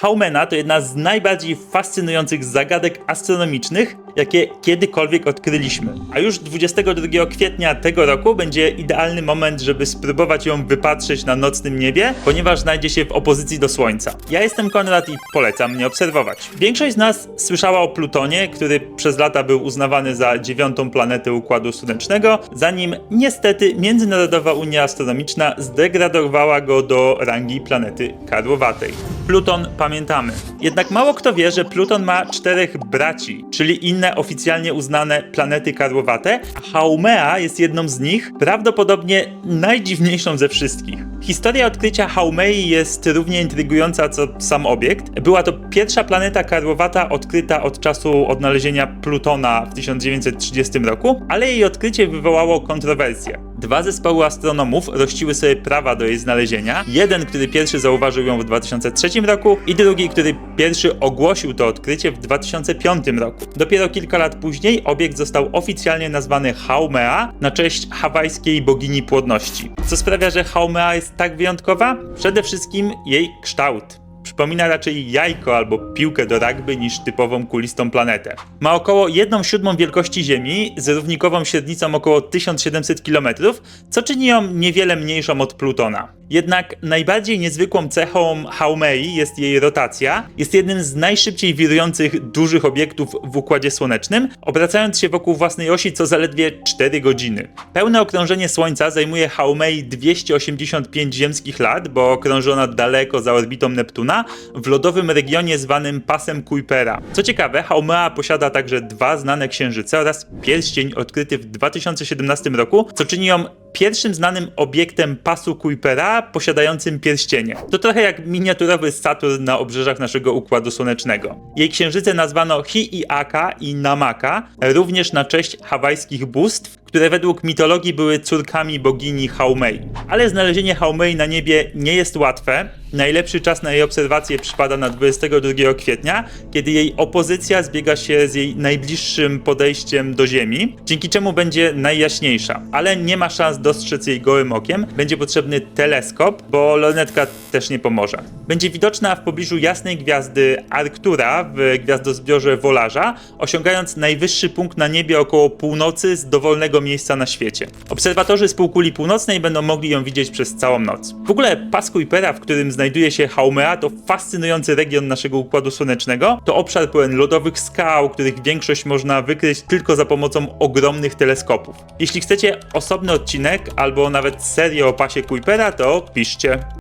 Haumena to jedna z najbardziej fascynujących zagadek astronomicznych, jakie kiedykolwiek odkryliśmy. A już 22 kwietnia tego roku będzie idealny moment, żeby spróbować ją wypatrzeć na nocnym niebie, ponieważ znajdzie się w opozycji do Słońca. Ja jestem Konrad i polecam mnie obserwować. Większość z nas słyszała o Plutonie, który przez lata był uznawany za dziewiątą planetę Układu Słonecznego, zanim niestety Międzynarodowa Unia Astronomiczna zdegradowała go do rangi planety karłowatej. Pluton pamiętamy. Jednak mało kto wie, że Pluton ma czterech braci, czyli inne oficjalnie uznane planety karłowate, a Haumea jest jedną z nich, prawdopodobnie najdziwniejszą ze wszystkich. Historia odkrycia Haumei jest równie intrygująca co sam obiekt. Była to pierwsza planeta karłowata odkryta od czasu odnalezienia Plutona w 1930 roku, ale jej odkrycie wywołało kontrowersje. Dwa zespoły astronomów rościły sobie prawa do jej znalezienia. Jeden, który pierwszy zauważył ją w 2003 roku i drugi, który pierwszy ogłosił to odkrycie w 2005 roku. Dopiero kilka lat później obiekt został oficjalnie nazwany Haumea na cześć hawajskiej bogini płodności. Co sprawia, że Haumea jest tak wyjątkowa? Przede wszystkim jej kształt. Przypomina raczej jajko albo piłkę do rugby niż typową kulistą planetę. Ma około 1 siódmą wielkości Ziemi z równikową średnicą około 1700 km, co czyni ją niewiele mniejszą od Plutona. Jednak najbardziej niezwykłą cechą Haumei jest jej rotacja. Jest jednym z najszybciej wirujących dużych obiektów w Układzie Słonecznym, obracając się wokół własnej osi co zaledwie 4 godziny. Pełne okrążenie Słońca zajmuje Haumei 285 ziemskich lat, bo okrąży ona daleko za orbitą Neptuna, w lodowym regionie zwanym pasem Kuipera. Co ciekawe, Haumea posiada także dwa znane księżyce oraz pierścień odkryty w 2017 roku, co czyni ją pierwszym znanym obiektem pasu Kuipera posiadającym pierścienie. To trochę jak miniaturowy Saturn na obrzeżach naszego Układu Słonecznego. Jej księżyce nazwano Hi'iaka i Namaka, również na cześć hawajskich bóstw, które według mitologii były córkami bogini Haumei. Ale znalezienie Haumei na niebie nie jest łatwe. Najlepszy czas na jej obserwację przypada na 22 kwietnia, kiedy jej opozycja zbiega się z jej najbliższym podejściem do Ziemi, dzięki czemu będzie najjaśniejsza. Ale nie ma szans dostrzec jej gołym okiem, będzie potrzebny teleskop, bo lornetka też nie pomoże. Będzie widoczna w pobliżu jasnej gwiazdy Arctura w gwiazdozbiorze Wolarza, osiągając najwyższy punkt na niebie około północy z dowolnego miejsca na świecie. Obserwatorzy z półkuli północnej będą mogli ją widzieć przez całą noc. W ogóle pas Kuipera, w którym znajduje się Haumea, to fascynujący region naszego Układu Słonecznego. To obszar pełen lodowych skał, których większość można wykryć tylko za pomocą ogromnych teleskopów. Jeśli chcecie osobny odcinek albo nawet serię o pasie Kuipera, to piszcie.